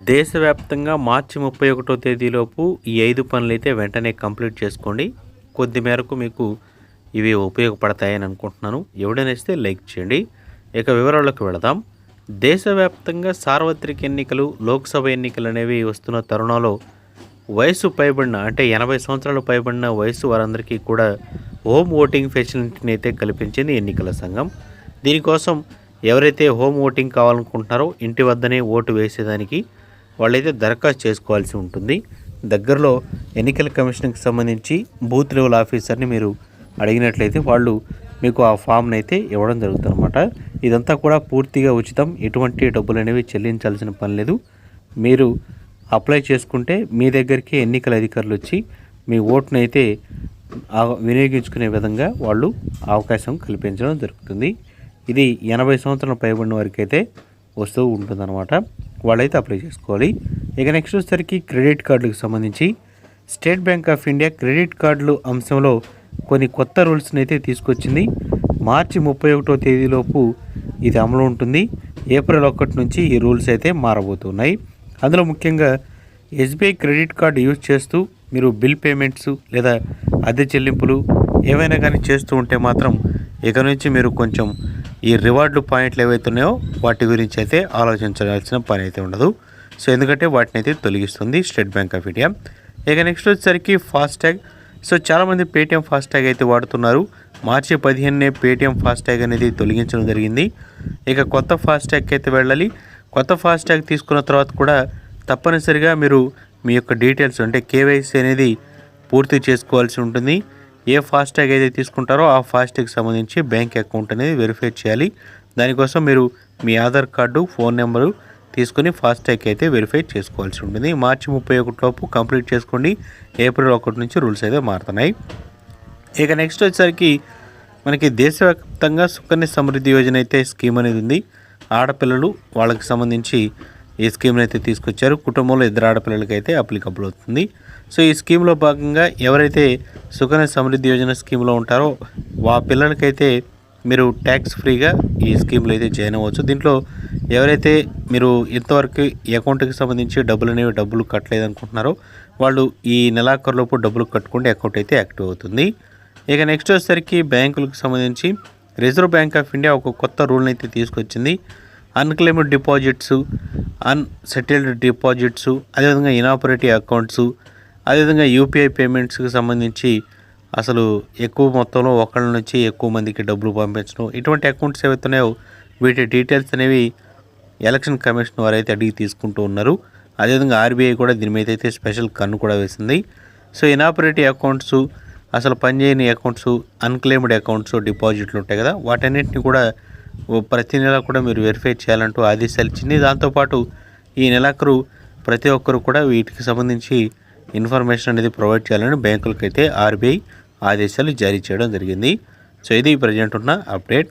దేశవ్యాప్తంగా మార్చి ముప్పై ఒకటో తేదీలోపు ఈ ఐదు పనులు అయితే వెంటనే కంప్లీట్ చేసుకోండి. కొద్ది మేరకు మీకు ఇవి ఉపయోగపడతాయని అనుకుంటున్నాను. ఎవడైనా ఇస్తే లైక్ చేయండి. ఇక వివరాల్లోకి వెళదాం. దేశవ్యాప్తంగా సార్వత్రిక ఎన్నికలు లోక్సభ ఎన్నికలు అనేవి వస్తున్న తరుణంలో వయసు పైబడిన అంటే ఎనభై సంవత్సరాలు పైబడిన వయసు వారందరికీ కూడా హోమ్ ఓటింగ్ ఫెసిలిటీని అయితే కల్పించింది ఎన్నికల సంఘం. దీనికోసం ఎవరైతే హోమ్ ఓటింగ్ కావాలనుకుంటున్నారో ఇంటి వద్దనే ఓటు వేసేదానికి వాళ్ళైతే దరఖాస్తు చేసుకోవాల్సి ఉంటుంది. దగ్గరలో ఎన్నికల కమిషన్కి సంబంధించి బూత్ లెవెల్ ఆఫీసర్ని మీరు అడిగినట్లయితే వాళ్ళు మీకు ఆ ఫామ్ని అయితే ఇవ్వడం జరుగుతుందన్నమాట. ఇదంతా కూడా పూర్తిగా ఉచితం. ఎటువంటి డబ్బులు అనేవి చెల్లించాల్సిన పని లేదు. మీరు అప్లై చేసుకుంటే మీ దగ్గరికి ఎన్నికల అధికారులు వచ్చి మీ ఓటును అయితే వినియోగించుకునే విధంగా వాళ్ళు అవకాశం కల్పించడం జరుగుతుంది. ఇది ఎనభై సంవత్సరాల పైబడిన వారికి అయితే వస్తూ ఉంటుందన్నమాట. వాళ్ళైతే అప్లై చేసుకోవాలి. ఇక నెక్స్ట్ వచ్చేసరికి క్రెడిట్ కార్డులకు సంబంధించి State Bank of India credit కార్డులు అంశంలో కొన్ని కొత్త రూల్స్ని అయితే తీసుకొచ్చింది. మార్చి ముప్పై ఒకటో తేదీలోపు ఇది అమలు ఉంటుంది. ఏప్రిల్ ఒకటి నుంచి ఈ రూల్స్ అయితే మారబోతున్నాయి. అందులో ముఖ్యంగా ఎస్బీఐ క్రెడిట్ కార్డు యూజ్ చేస్తూ మీరు బిల్ పేమెంట్స్ లేదా అద్దె చెల్లింపులు ఏవైనా కానీ చేస్తూ ఉంటే మాత్రం ఇక నుంచి మీరు కొంచెం ఈ రివార్డు పాయింట్లు ఏవైతే ఉన్నాయో వాటి గురించి అయితే ఆలోచించాల్సిన పని అయితే ఉండదు. సో ఎందుకంటే వాటిని అయితే తొలగిస్తుంది స్టేట్ బ్యాంక్ ఆఫ్ ఇండియా. ఇక నెక్స్ట్ వచ్చేసరికి ఫాస్ట్యాగ్ సో చాలామంది పేటిఎం ఫాస్ట్యాగ్ అయితే వాడుతున్నారు. మార్చి పదిహేనునే పేటిఎం ఫాస్ట్యాగ్ అనేది తొలగించడం జరిగింది. ఇక కొత్త ఫాస్ట్యాగ్కి అయితే వెళ్ళాలి. కొత్త ఫాస్ట్యాగ్ తీసుకున్న తర్వాత కూడా తప్పనిసరిగా మీరు మీ యొక్క డీటెయిల్స్ అంటే కేవైసీ అనేది పూర్తి చేసుకోవాల్సి ఉంటుంది. ఏ ఫాస్టాగ్ అయితే తీసుకుంటారో ఆ ఫాస్టాగ్ సంబంధించి బ్యాంక్ అకౌంట్ అనేది వెరిఫై చేయాలి. దానికోసం మీరు మీ ఆధార్ కార్డు ఫోన్ నెంబరు తీసుకుని ఫాస్టాగ్ అయితే వెరిఫై చేసుకోవాల్సి ఉంటుంది. మార్చి ముప్పై ఒకటిలోపు కంప్లీట్ చేసుకోండి. ఏప్రిల్ ఒకటి నుంచి రూల్స్ అయితే మారుతున్నాయి. ఇక నెక్స్ట్ వచ్చేసరికి మనకి దేశవ్యాప్తంగా సుకన్య సమృద్ధి యోజన అయితే స్కీమ్ అనేది ఉంది. ఆడపిల్లలు వాళ్ళకి సంబంధించి ఈ స్కీమ్ని అయితే తీసుకొచ్చారు. కుటుంబంలో ఇద్దరు ఆడపిల్లలకి అయితే అప్లికబుల్ అవుతుంది. సో ఈ స్కీమ్లో భాగంగా ఎవరైతే సుకన్య సమృద్ధి యోజన స్కీమ్లో ఉంటారో వా పిల్లలకైతే మీరు ట్యాక్స్ ఫ్రీగా ఈ స్కీమ్లో అయితే జాయిన్ అవ్వచ్చు. దీంట్లో ఎవరైతే మీరు ఇంతవరకు ఈ అకౌంట్కి సంబంధించి డబ్బులు అనేవి డబ్బులు కట్టలేదు అనుకుంటున్నారో వాళ్ళు ఈ నెలాఖరులోపు డబ్బులు కట్టుకుంటే అకౌంట్ అయితే యాక్టివ్ అవుతుంది. ఇక నెక్స్ట్ వచ్చేసరికి బ్యాంకులకు సంబంధించి రిజర్వ్ బ్యాంక్ ఆఫ్ ఇండియా ఒక కొత్త రూల్ని అయితే తీసుకొచ్చింది. అన్క్లెయిమ్డ్ డిపాజిట్స్ అన్సెటిల్డ్ డిపాజిట్స్ అదేవిధంగా ఇనాపరేటివ్ అకౌంట్స్ అదేవిధంగా యూపీఐ పేమెంట్స్కి సంబంధించి అసలు ఎక్కువ మొత్తంలో ఒకళ్ళ నుంచి ఎక్కువ మందికి డబ్బులు పంపించడం ఇటువంటి అకౌంట్స్ ఏవైతున్నాయో వీటి డీటెయిల్స్ అనేవి ఎలక్షన్ కమిషన్ వారు అయితే అడిగి తీసుకుంటూ ఉన్నారు. అదేవిధంగా ఆర్బీఐ కూడా దీని మీద అయితే స్పెషల్ కన్ను కూడా వేసింది. సో ఇనాపరేటివ్ అకౌంట్స్ అసలు పనిచేయని అకౌంట్స్ అన్క్లెయిమ్డ్ అకౌంట్స్ డిపాజిట్లు ఉంటాయి కదా వాటన్నిటిని కూడా ప్రతి నెల కూడా మీరు వెరిఫై చేయాలంటూ ఆదేశాలు ఇచ్చింది. దాంతోపాటు ఈ నెలాఖరు ప్రతి ఒక్కరు కూడా వీటికి సంబంధించి ఇన్ఫర్మేషన్ అనేది ప్రొవైడ్ చేయాలని బ్యాంకులకైతే ఆర్బీఐ ఆదేశాలు జారీ చేయడం జరిగింది. సో ఇది ప్రజెంట్ ఉన్న అప్డేట్.